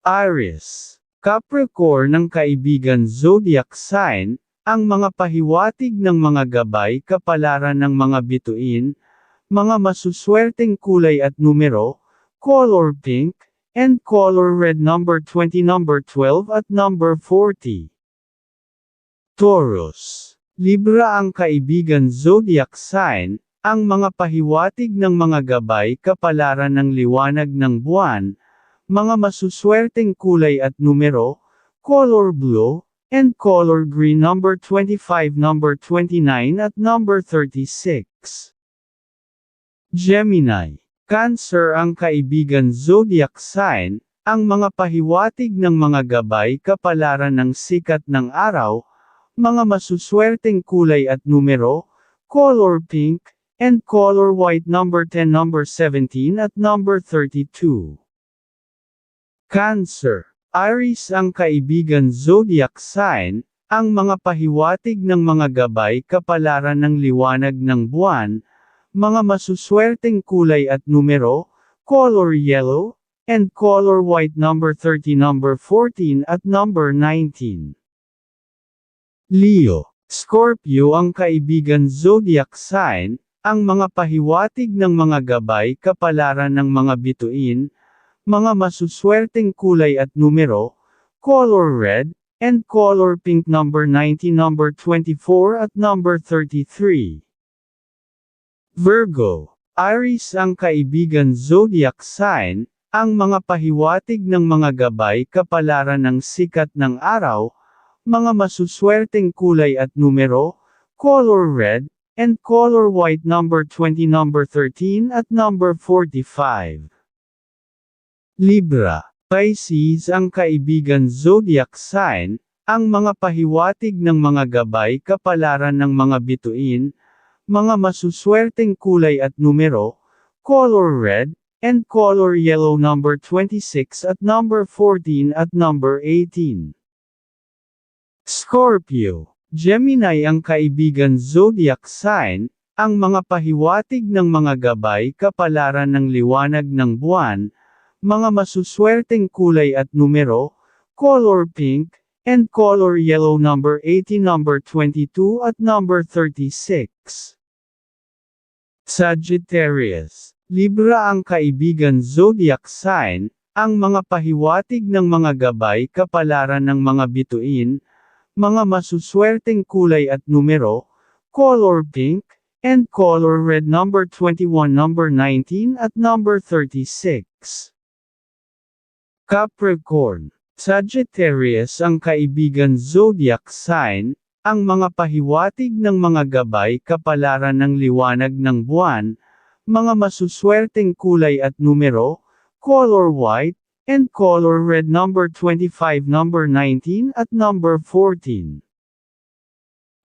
Aries, Capricorn ng kaibigan zodiac sign, ang mga pahiwatig ng mga gabay kapalaran ng mga bituin, mga masuswerteng kulay at numero, color pink, and color red number 20 number 12 at number 40. Taurus, Libra ang kaibigan zodiac sign, ang mga pahiwatig ng mga gabay kapalaran ng liwanag ng buwan, mga masuswerteng kulay at numero, color blue, and color green number 25 number 29 at number 36. Gemini, Cancer ang kaibigan zodiac sign, ang mga pahiwatig ng mga gabay kapalaran ng sikat ng araw, mga masuswerteng kulay at numero, color pink, and color white number 10 number 17 at number 32. Cancer. Aries ang kaibigan zodiac sign, ang mga pahiwatig ng mga gabay kapalaran ng liwanag ng buwan, mga masuswerteng kulay at numero, color yellow, and color white number 30 number 14 at number 19. Leo, Scorpio ang kaibigan zodiac sign, ang mga pahiwatig ng mga gabay kapalaran ng mga bituin, mga masuswerteng kulay at numero, color red, and color pink number 90 number 24 at number 33. Virgo, Aries ang kaibigan zodiac sign, ang mga pahiwatig ng mga gabay kapalaran ng sikat ng araw, mga masuswerteng kulay at numero, color red, and color white number 20 number 13 at number 45. Libra, Pisces ang kaibigan zodiac sign, ang mga pahiwatig ng mga gabay kapalaran ng mga bituin, mga masuswerteng kulay at numero, color red, and color yellow number 26 at number 14 at number 18. Scorpio, Gemini ang kaibigan zodiac sign, ang mga pahiwatig ng mga gabay kapalaran ng liwanag ng buwan, mga masuswerteng kulay at numero, color pink, and color yellow number 80 number 22 at number 36. Sagittarius, Libra ang kaibigan zodiac sign, ang mga pahiwatig ng mga gabay kapalaran ng mga bituin, mga masuswerteng kulay at numero, color pink, and color red number 21 number 19 at number 36. Capricorn, Sagittarius ang kaibigan zodiac sign, ang mga pahiwatig ng mga gabay kapalaran ng liwanag ng buwan, mga masuswerteng kulay at numero, color white, and color red number 25 number 19 at number 14.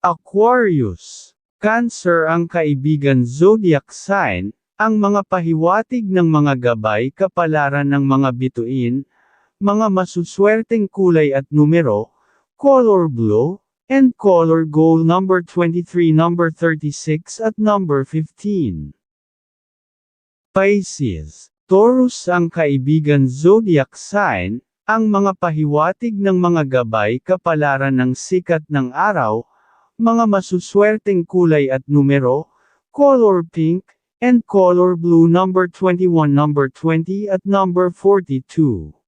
Aquarius, Cancer ang kaibigan zodiac sign, ang mga pahiwatig ng mga gabay kapalaran ng mga bituin, mga masuswerteng kulay at numero, color blue, and color gold number 23 number 36 at number 15. Pisces, Taurus ang kaibigan zodiac sign, ang mga pahiwatig ng mga gabay kapalaran ng sikat ng araw, mga masuswerteng kulay at numero, color pink, and color blue number 21 number 20 at number 42.